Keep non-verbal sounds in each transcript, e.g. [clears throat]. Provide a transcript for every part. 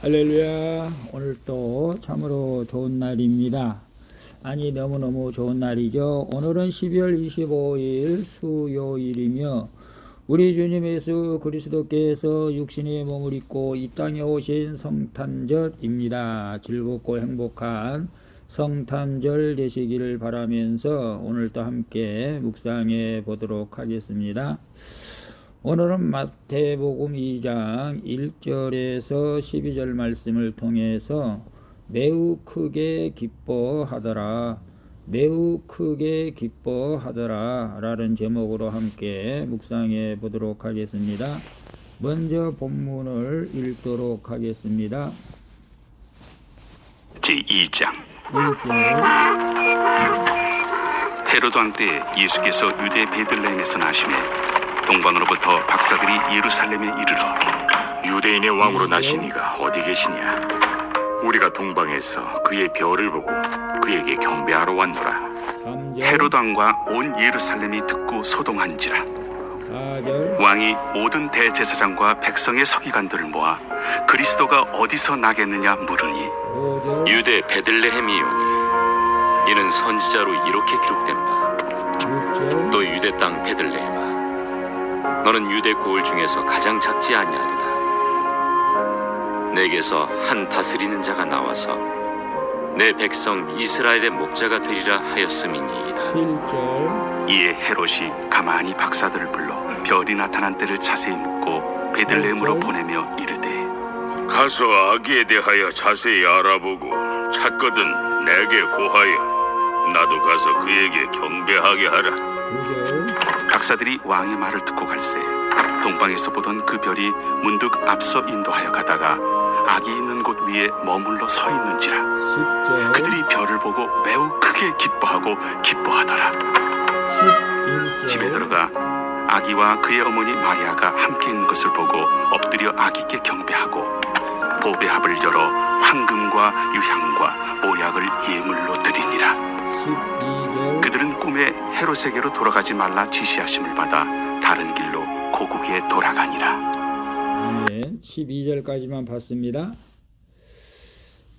할렐루야. 오늘 또 참으로 좋은 날입니다. 아니, 너무너무 좋은 날이죠. 오늘은 12월 25일 수요일이며, 우리 주님 예수 그리스도께서 육신의 몸을 입고 이 땅에 오신 성탄절입니다. 즐겁고 행복한 성탄절 되시기를 바라면서 오늘도 함께 묵상해 보도록 하겠습니다. 오늘은 마태복음 2장 1절에서 12절 말씀을 통해서 매우 크게 기뻐하더라. 매우 크게 기뻐하더라. 라는 제목으로 함께 묵상해 보도록 하겠습니다. 먼저 본문을 읽도록 하겠습니다. 제2장 1절 헤로드 왕 때 예수께서 유대 베들레헴에서 나심에 동방으로부터 박사들이 예루살렘에 이르러 유대인의 왕으로 나신 이가 어디 계시냐? 우리가 동방에서 그의 별을 보고 그에게 경배하러 왔노라. 3절. 헤로드 왕과 온 예루살렘이 듣고 소동한지라. 4절. 왕이 모든 대제사장과 백성의 서기관들을 모아 그리스도가 어디서 나겠느냐 물으니 5절. 유대 베들레헴이오니 이는 선지자로 이렇게 기록된 바 6절. 또 유대 땅 베들레헴아 너는 유대 고을 중에서 가장 작지 아니하리다 내게서 한 다스리는 자가 나와서 내 백성 이스라엘의 목자가 되리라 하였음이니이다. 7절. 이에 헤롯이 가만히 박사들을 불러 별이 나타난 때를 자세히 묻고 베들레헴으로 보내며 이르되 가서 아기에 대하여 자세히 알아보고 찾거든 내게 고하여 나도 가서 그에게 경배하게 하라. 9절 박사들이 왕의 말을 듣고 갈새 동방에서 보던 그 별이 문득 앞서 인도하여 가다가 아기 있는 곳 위에 머물러 서 있는지라. 10절 그들이 별을 보고 매우 크게 기뻐하고 기뻐하더라. 11절 집에 들어가 아기와 그의 어머니 마리아가 함께 있는 것을 보고 엎드려 아기께 경배하고 보배합을 열어 황금과 유향과 모약을 예물로 드리니라. 12절 그들은 꿈에 헤롯에게로 돌아가지 말라 지시하심을 받아 다른 길로 고국에 돌아가니라 아멘. 12절까지만 봤습니다.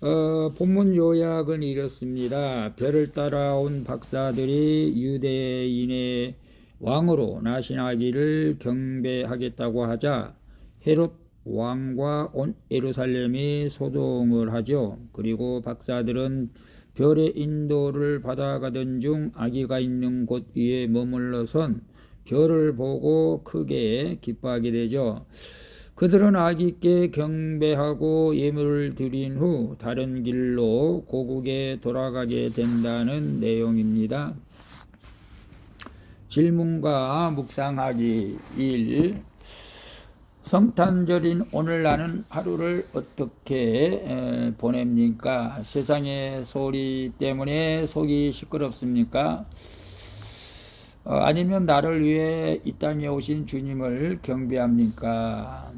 어, 본문 요약은 이렇습니다. 별을 따라온 박사들이 유대인의 왕으로 나신 아기를 경배하겠다고 하자 헤롯 왕과 온 예루살렘이 소동을 하죠. 그리고 박사들은 별의 인도를 받아가던 중 아기가 있는 곳 위에 머물러선 별을 보고 크게 기뻐하게 되죠. 그들은 아기께 경배하고 예물을 드린 후 다른 길로 고국에 돌아가게 된다는 내용입니다. 질문과 묵상하기 1. 성탄절인 오늘 나는 하루를 어떻게 에, 보냅니까? 세상의 소리 때문에 속이 시끄럽습니까? 어, 아니면 나를 위해 이 땅에 오신 주님을 경배합니까?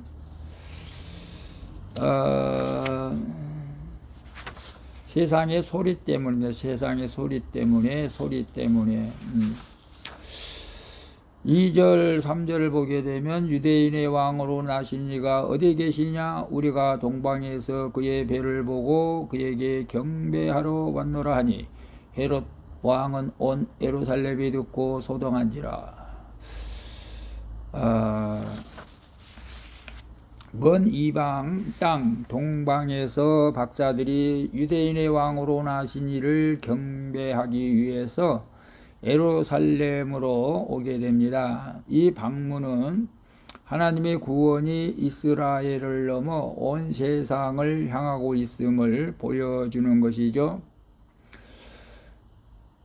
어, 세상의 소리 때문에 세상의 소리 때문에 소리 때문에 음. 2절 3절을 보게 되면 유대인의 왕으로 나신 이가 어디 계시냐? 우리가 동방에서 그의 배를 보고 그에게 경배하러 왔노라 하니 헤롯 왕은 온 예루살렘이 듣고 소동한지라. 아, 먼 이방 땅 동방에서 박사들이 유대인의 왕으로 나신 이를 경배하기 위해서 예루살렘으로 오게 됩니다. 이 방문은 하나님의 구원이 이스라엘을 넘어 온 세상을 향하고 있음을 보여주는 것이죠.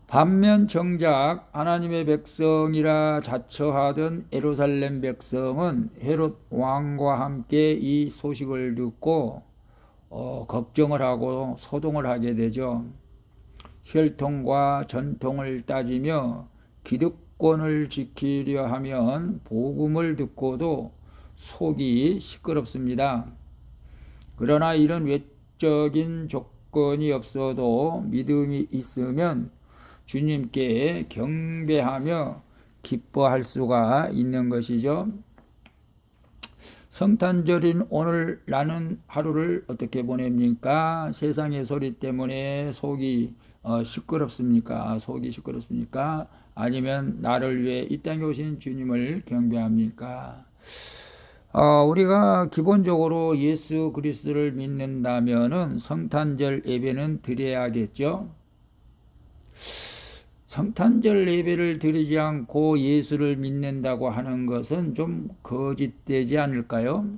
반면 정작 하나님의 백성이라 자처하던 예루살렘 백성은 헤롯 왕과 함께 이 소식을 듣고 어, 걱정을 하고 소동을 하게 되죠. 혈통과 전통을 따지며 기득권을 지키려 하면 복음을 듣고도 속이 시끄럽습니다. 그러나 이런 외적인 조건이 없어도 믿음이 있으면 주님께 경배하며 기뻐할 수가 있는 것이죠. 성탄절인 오늘 나는 하루를 어떻게 보냅니까? 세상의 소리 때문에 속이 어, 시끄럽습니까? 속이 시끄럽습니까? 아니면 나를 위해 이 땅에 오신 주님을 경배합니까? 어, 우리가 기본적으로 예수 그리스도를 믿는다면은 성탄절 예배는 드려야겠죠. 성탄절 예배를 드리지 않고 예수를 믿는다고 하는 것은 좀 거짓되지 않을까요?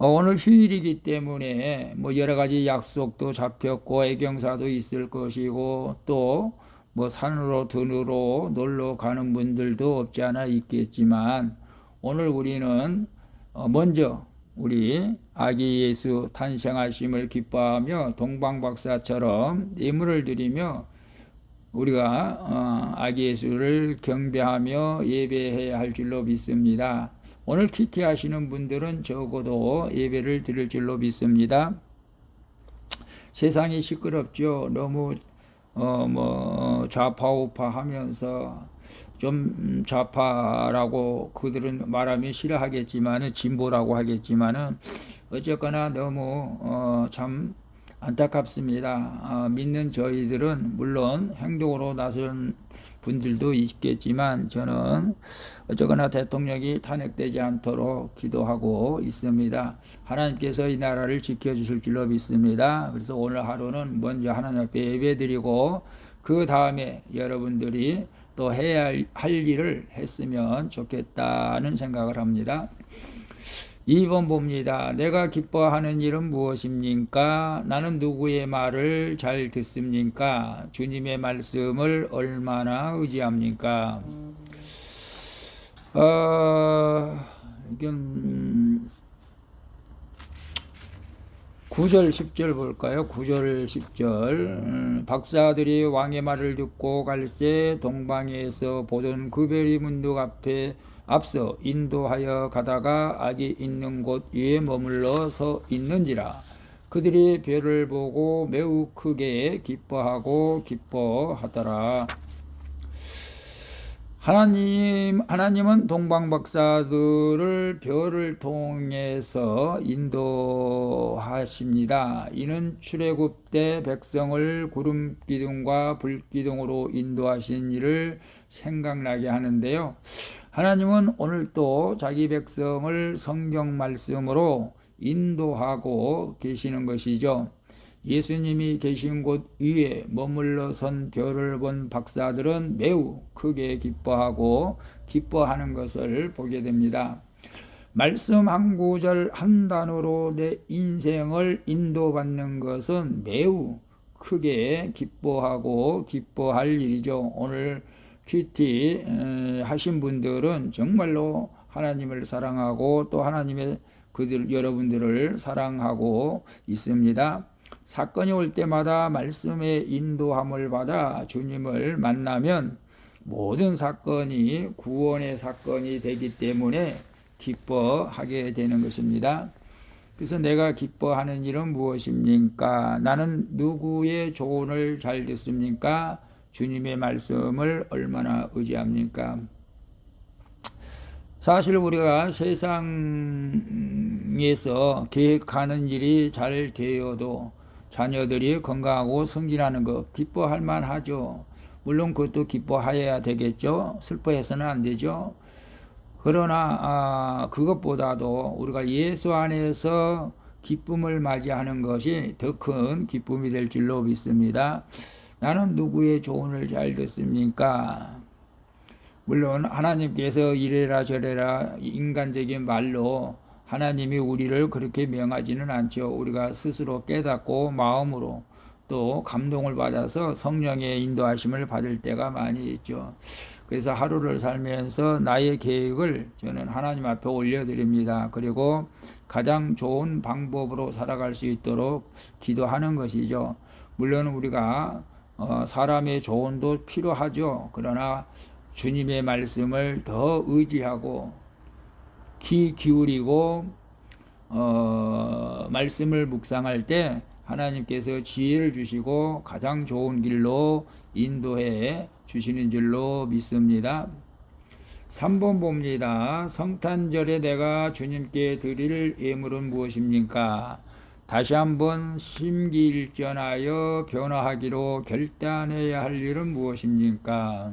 어, 오늘 휴일이기 때문에 뭐 여러 가지 약속도 잡혔고 애경사도 있을 것이고 또 뭐 산으로 들으러 놀러 가는 분들도 없지 않아 있겠지만 오늘 우리는 어, 먼저 우리 아기 예수 탄생하심을 기뻐하며 동방박사처럼 예물을 드리며 우리가 어, 아기 예수를 경배하며 예배해야 할 줄로 믿습니다. 오늘 키티 하시는 분들은 적어도 예배를 드릴 줄로 믿습니다. 세상이 시끄럽죠. 너무 어 뭐 좌파 우파 하면서 좀 음, 좌파라고 그들은 말하면 싫어하겠지만은 진보라고 하겠지만은 어쨌거나 너무 어 참 안타깝습니다. 어, 믿는 저희들은 물론 행동으로 나선 분들도 있겠지만 저는 어쨌거나 대통령이 탄핵되지 않도록 기도하고 있습니다. 하나님께서 이 나라를 지켜주실 줄로 믿습니다. 그래서 오늘 하루는 먼저 하나님 앞에 예배드리고 그 다음에 여러분들이 또 해야 할, 할 일을 했으면 좋겠다는 생각을 합니다. 2번 봅니다. 내가 기뻐하는 일은 무엇입니까? 나는 누구의 말을 잘 듣습니까? 주님의 말씀을 얼마나 의지합니까? 어, 이건 9절 10절 볼까요? 9절 10절 음, 박사들이 왕의 말을 듣고 갈새 동방에서 보던 그베리 문득 앞에 앞서 인도하여 가다가 악이 있는 곳 위에 머물러 서 있는지라 그들이 별을 보고 매우 크게 기뻐하고 기뻐하더라. 하나님, 하나님은 동방박사들을 별을 통해서 인도하십니다. 이는 출애굽 때 백성을 구름 기둥과 불 기둥으로 인도하신 일을 생각나게 하는데요. 하나님은 오늘 또 자기 백성을 성경 말씀으로 인도하고 계시는 것이죠. 예수님이 계신 곳 위에 머물러 선 별을 본 박사들은 매우 크게 기뻐하고 기뻐하는 것을 보게 됩니다. 말씀 한 구절 한 단어로 내 인생을 인도받는 것은 매우 크게 기뻐하고 기뻐할 일이죠. 오늘 큐티 하신 분들은 정말로 하나님을 사랑하고 또 하나님의 그들 여러분들을 사랑하고 있습니다. 사건이 올 때마다 말씀의 인도함을 받아 주님을 만나면 모든 사건이 구원의 사건이 되기 때문에 기뻐하게 되는 것입니다. 그래서 내가 기뻐하는 일은 무엇입니까? 나는 누구의 조언을 잘 듣습니까? 주님의 말씀을 얼마나 의지합니까? 사실 우리가 세상에서 계획하는 일이 잘 되어도 자녀들이 건강하고 승진하는 것 기뻐할 만하죠. 물론 그것도 기뻐하여야 되겠죠. 슬퍼해서는 안 되죠. 그러나 아, 그것보다도 우리가 예수 안에서 기쁨을 맞이하는 것이 더 큰 기쁨이 될 줄로 믿습니다. 나는 누구의 조언을 잘 듣습니까? 물론 하나님께서 이래라 저래라 인간적인 말로 하나님이 우리를 그렇게 명하지는 않죠. 우리가 스스로 깨닫고 마음으로 또 감동을 받아서 성령의 인도하심을 받을 때가 많이 있죠. 그래서 하루를 살면서 나의 계획을 저는 하나님 앞에 올려드립니다. 그리고 가장 좋은 방법으로 살아갈 수 있도록 기도하는 것이죠. 물론 우리가 어, 사람의 조언도 필요하죠. 그러나 주님의 말씀을 더 의지하고 귀 기울이고 어, 말씀을 묵상할 때 하나님께서 지혜를 주시고 가장 좋은 길로 인도해 주시는 줄로 믿습니다. 3번 봅니다. 성탄절에 내가 주님께 드릴 예물은 무엇입니까? 다시 한번 심기일전하여 변화하기로 결단해야 할 일은 무엇입니까?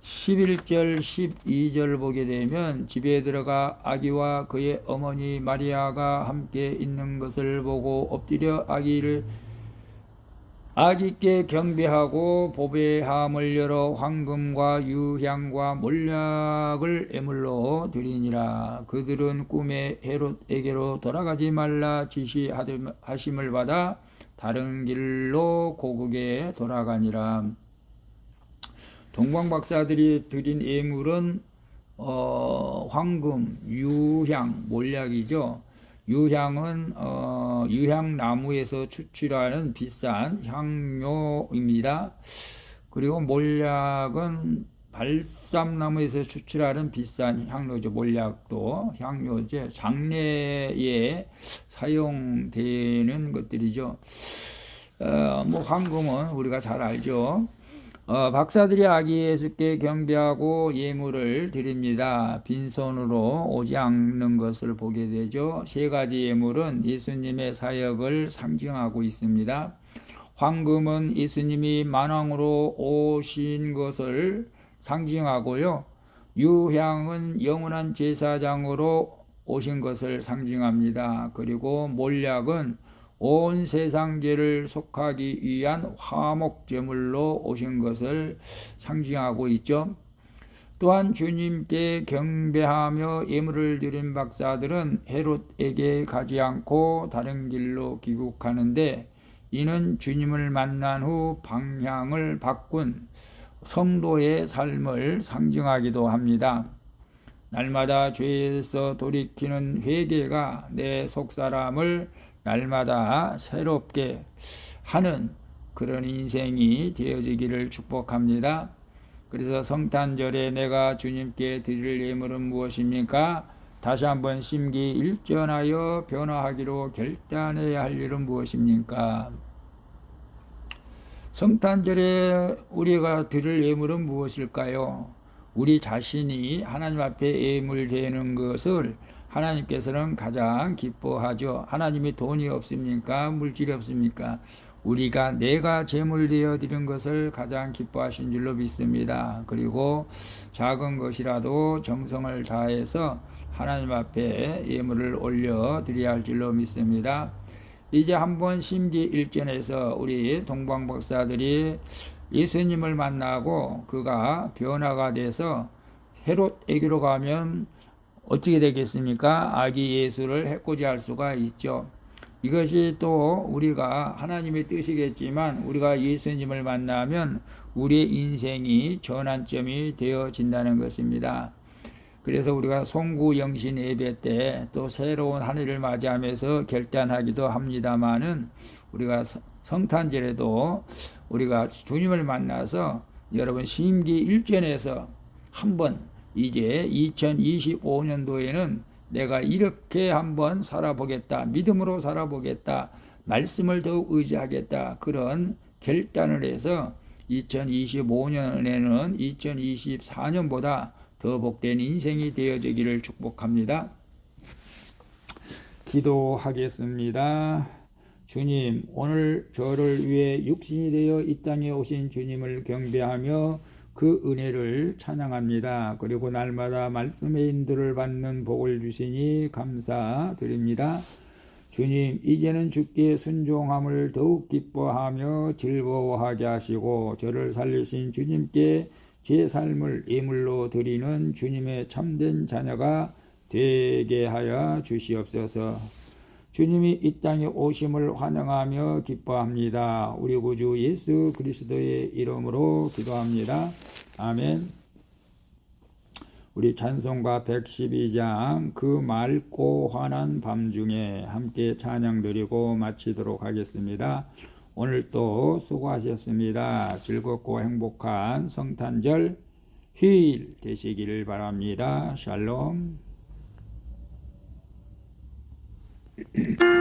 11절, 12절 보게 되면 집에 들어가 아기와 그의 어머니 마리아가 함께 있는 것을 보고 엎드려 아기를 아기께 경배하고 보배함을 열어 황금과 유향과 몰약을 애물로 드리니라 그들은 꿈에 헤롯에게로 돌아가지 말라 지시하심을 받아 다른 길로 고국에 돌아가니라 동방 박사들이 드린 예물은 어, 황금, 유향, 몰약이죠. 유향은 어, 유향 나무에서 추출하는 비싼 향료입니다. 그리고 몰약은 발삼나무에서 추출하는 비싼 향료죠. 몰약도 향료죠. 장례에 사용되는 것들이죠. 어, 뭐 황금은 우리가 잘 알죠. 어, 박사들이 아기 예수께 경배하고 예물을 드립니다. 빈손으로 오지 않는 것을 보게 되죠. 세 가지 예물은 예수님의 사역을 상징하고 있습니다. 황금은 예수님이 만왕으로 오신 것을 상징하고요. 유향은 영원한 제사장으로 오신 것을 상징합니다. 그리고 몰약은 온 세상 죄를 속하기 위한 화목 제물로 오신 것을 상징하고 있죠. 또한 주님께 경배하며 예물을 드린 박사들은 헤롯에게 가지 않고 다른 길로 귀국하는데 이는 주님을 만난 후 방향을 바꾼 성도의 삶을 상징하기도 합니다. 날마다 죄에서 돌이키는 회개가 내 속사람을 날마다 새롭게 하는 그런 인생이 되어지기를 축복합니다. 그래서 성탄절에 내가 주님께 드릴 예물은 무엇입니까? 다시 한번 심기 일전하여 변화하기로 결단해야 할 일은 무엇입니까? 성탄절에 우리가 드릴 예물은 무엇일까요? 우리 자신이 하나님 앞에 예물 되는 것을 하나님께서는 가장 기뻐하죠. 하나님이 돈이 없습니까? 물질이 없습니까? 우리가 내가 제물 되어 드린 것을 가장 기뻐하신 줄로 믿습니다. 그리고 작은 것이라도 정성을 다해서 하나님 앞에 예물을 올려 드려야 할 줄로 믿습니다. 이제 한번 심기 일전에서 우리 동방 박사들이 예수님을 만나고 그가 변화가 돼서 헤롯에게로 가면 어떻게 되겠습니까? 아기 예수를 해코지할 수가 있죠. 이것이 또 우리가 하나님의 뜻이겠지만 우리가 예수님을 만나면 우리의 인생이 전환점이 되어진다는 것입니다. 그래서 우리가 송구 영신 예배 때 또 새로운 한 해를 맞이하면서 결단하기도 합니다만은 우리가 성탄절에도 우리가 주님을 만나서 여러분 심기 일전에서 한번 이제 2025년도에는 내가 이렇게 한번 살아보겠다. 믿음으로 살아보겠다. 말씀을 더욱 의지하겠다. 그런 결단을 해서 2025년에는 2024년보다 더 복된 인생이 되어지기를 축복합니다. 기도하겠습니다. 주님, 오늘 저를 위해 육신이 되어 이 땅에 오신 주님을 경배하며 그 은혜를 찬양합니다. 그리고 날마다 말씀의 인도를 받는 복을 주시니 감사드립니다. 주님, 이제는 주께 순종함을 더욱 기뻐하며 즐거워하게 하시고 저를 살리신 주님께 제 삶을 예물로 드리는 주님의 참된 자녀가 되게 하여 주시옵소서. 주님이 이 땅에 오심을 환영하며 기뻐합니다. 우리 구주 예수 그리스도의 이름으로 기도합니다. 아멘. 우리 찬송가 112장 그 맑고 환한 밤중에 함께 찬양 드리고 마치도록 하겠습니다. 오늘 또 수고하셨습니다. 즐겁고 행복한 성탄절 휴일 되시기를 바랍니다. 샬롬. Mm-hmm. [clears throat]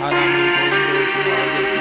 他 don't think.